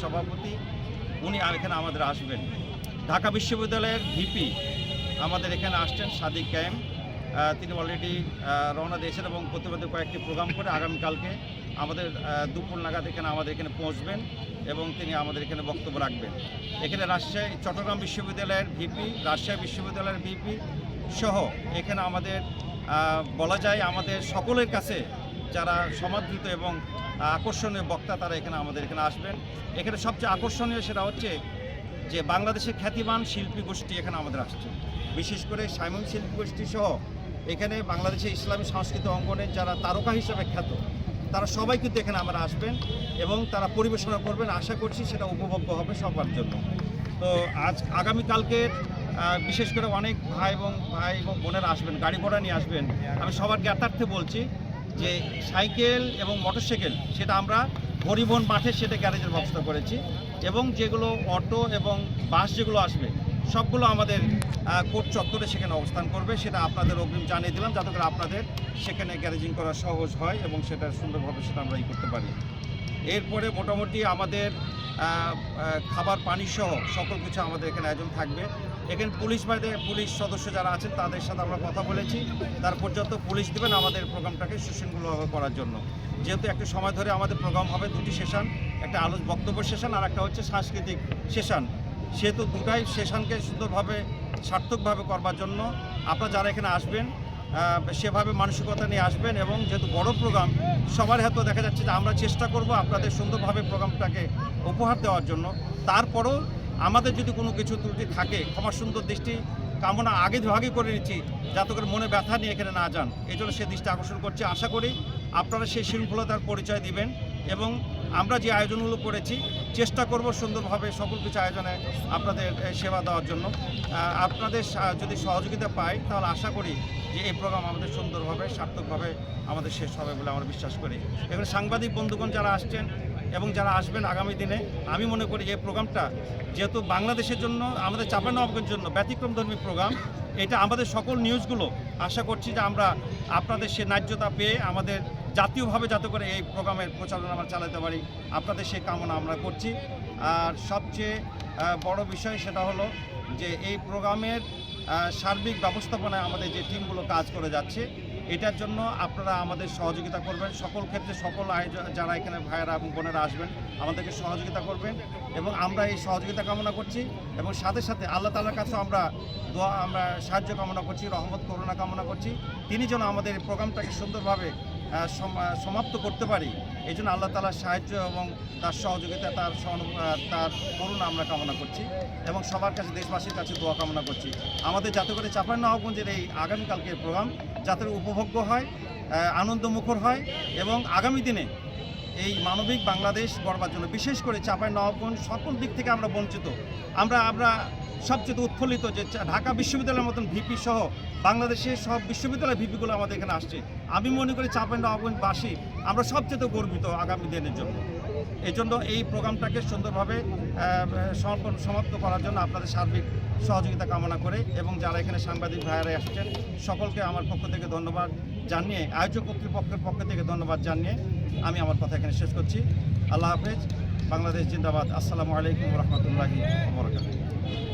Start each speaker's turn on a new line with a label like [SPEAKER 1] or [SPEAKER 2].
[SPEAKER 1] সাবেক সভাপতি, উনি এখানে আমাদের আসবেন। ঢাকা বিশ্ববিদ্যালয়ের ভিপি আমাদের এখানে আসছেন, সাদিক ক্যাম। তিনি অলরেডি রওনা দিয়েছেন এবং প্রতিবাদে কয়েকটি প্রোগ্রাম করে আগামীকালকে আমাদের দুপুর নাগাদ এখানে আমাদের এখানে পৌঁছবেন এবং তিনি আমাদের এখানে বক্তব্য রাখবেন। এখানে রাজশাহী, চট্টগ্রাম বিশ্ববিদ্যালয়ের ভিপি, রাজশাহী বিশ্ববিদ্যালয়ের ভিপি সহ এখানে আমাদের বলা যায় আমাদের সকলের কাছে যারা সমাদৃত এবং আকর্ষণীয় বক্তা, তারা এখানে আমাদের এখানে আসবেন। এখানে সবচেয়ে আকর্ষণীয় সেটা হচ্ছে যে বাংলাদেশের খ্যাতিমান শিল্পী গোষ্ঠী এখানে আমাদের আসছে। বিশেষ করে সাইমন শিল্পী গোষ্ঠী সহ এখানে বাংলাদেশের ইসলামী সাংস্কৃতিক অঙ্গনের যারা তারকা হিসেবে খ্যাত, তারা সবাই কিন্তু এখানে আমরা আসবেন এবং তারা পরিবেশনা করবেন। আশা করছি সেটা উপভোগ্য হবে সবার জন্য। তো আজ আগামীকালকের বিশেষ করে অনেক ভাই এবং ভাই এবং বোনেরা আসবেন, গাড়ি ঘোড়া নিয়ে আসবেন। আমি সবার জ্ঞাতার্থে বলছি যে সাইকেল এবং মোটরসাইকেল, সেটা আমরা পরিবহন মাঠে সেটা গ্যারেজের ব্যবস্থা করেছি এবং যেগুলো অটো এবং বাস যেগুলো আসবে, সবগুলো আমাদের কোর্ট চত্বরে সেখানে অবস্থান করবে। সেটা আপনাদের অগ্রিম জানিয়ে দিলাম, যাতে করে আপনাদের সেখানে গ্যারেজিং করা সহজ হয় এবং সেটা সুন্দরভাবে সেটা আমরা ই করতে পারি। এরপরে মোটামুটি আমাদের খাবার পানি সহ সকল কিছু আমাদের এখানে আয়োজন থাকবে। এখানে পুলিশ বাইরে পুলিশ সদস্য যারা আছেন, তাদের সাথে আমরা কথা বলেছি। তার পর্যন্ত পুলিশ দেবেন আমাদের প্রোগ্রামটাকে সুশৃঙ্খলভাবে করার জন্য। যেহেতু একটা সময় ধরে আমাদের প্রোগ্রাম হবে দুটি সেশন, একটা আলোচ বক্তব্য সেশন আর একটা হচ্ছে সাংস্কৃতিক সেশন। সেহেতু দুটাই সেশনকে সুন্দরভাবে সার্থকভাবে করবার জন্য আপনারা যারা এখানে আসবেন সেভাবে মানসিকতা নিয়ে আসবেন এবং যেহেতু বড় প্রোগ্রাম, সবার হাতেও দেখা যাচ্ছে যে আমরা চেষ্টা করব আপনাদের সুন্দরভাবে প্রোগ্রামটাকে উপহার দেওয়ার জন্য। তারপরও আমাদের যদি কোনো কিছু ত্রুটি থাকে, ক্ষমা সুন্দর দৃষ্টি কামনা আগে ভাগে করে নিচ্ছি, যাতে করে মনে ব্যথা নিয়ে এখানে না যান। এই জন্য সে দৃষ্টি আকর্ষণ করছি। আশা করি আপনারা সেই শৃঙ্খলতার পরিচয় দিবেন এবং আমরা যে আয়োজনগুলো করেছি চেষ্টা করব সুন্দরভাবে সকল কিছু আয়োজনে আপনাদের সেবা দেওয়ার জন্য। আপনাদের যদি সহযোগিতা পাই, তাহলে আশা করি যে এই প্রোগ্রাম আমাদের সুন্দরভাবে, সার্থকভাবে আমাদের শেষ হবে বলে আমরা বিশ্বাস করি। এখানে সাংবাদিক বন্ধুগণ যারা আসছেন এবং যারা আসবেন আগামী দিনে, আমি মনে করি এই প্রোগ্রামটা যেহেতু বাংলাদেশের জন্য, আমাদের চাপানবাবগঞ্জের জন্য ব্যতিক্রমধর্মী প্রোগ্রাম, এটা আমাদের সকল নিউজগুলো, আশা করছি যে আমরা আপনাদের সে ন্যায্যতা পেয়ে আমাদের জাতীয়ভাবে যাতে করে এই প্রোগ্রামের প্রচারণা আমরা চালাতে পারি। আপনাদের সেই কামনা আমরা করছি। আর সবচেয়ে বড় বিষয় সেটা হলো যে এই প্রোগ্রামের সার্বিক ব্যবস্থাপনায় আমাদের যে টিমগুলো কাজ করে যাচ্ছে, এটার জন্য আপনারা আমাদের সহযোগিতা করবেন। সকল ক্ষেত্রে সকল আয়োজন, যারা এখানে ভাইয়েরা এবং বোনেরা আসবেন, আমাদেরকে সহযোগিতা করবেন এবং আমরা এই সহযোগিতা কামনা করছি এবং সাথে সাথে আল্লাহ তালার কাছে আমরা দোয়া, আমরা সাহায্য কামনা করছি, রহমত, করুণা কামনা করছি। তিনি যেন আমাদের প্রোগ্রামটাকে সুন্দরভাবে সমাপ্ত করতে পারি। এই জন্য আল্লাহ তালার সাহায্য এবং তার সহযোগিতা, তার তার করুণা আমরা কামনা করছি এবং সবার কাছে, দেশবাসীর কাছে দোয়া কামনা করছি। আমাদের যাতে করে চাঁপাইনবাবগঞ্জের এই আগামীকালকের প্রোগ্রাম যাতে উপভোগ্য হয় আনন্দমুখর হয় এবং আগামী দিনে এই মানবিক বাংলাদেশ গড়বার জন্য, বিশেষ করে চাপাই নবাবগঞ্জ সকল দিক থেকে আমরা বঞ্চিত। আমরা আমরা সবচেয়ে উৎফুল্লিত যে ঢাকা বিশ্ববিদ্যালয়ের মতন ভিপি সহ বাংলাদেশের সব বিশ্ববিদ্যালয় ভিপিগুলো আমাদের এখানে আসছে। আমি মনে করি চাপাই নবাবগঞ্জবাসী আমরা সবচেয়ে গর্বিত আগামী দিনের জন্য। এই জন্য এই প্রোগ্রামটাকে সুন্দরভাবে সমাপন- সমাপ্ত করার জন্য আপনাদের সার্বিক সহযোগিতা কামনা করে এবং যারা এখানে সাংবাদিক ভাইয়ারা আসছেন, সকলকে আমার পক্ষ থেকে ধন্যবাদ জানিয়ে, আয়োজক কর্তৃপক্ষের পক্ষ থেকে ধন্যবাদ জানিয়ে আমি আমার কথা এখানে শেষ করছি। আল্লাহ হাফেজ, বাংলাদেশ জিন্দাবাদ। আসসালামু আলাইকুম রহমতুল্লাহি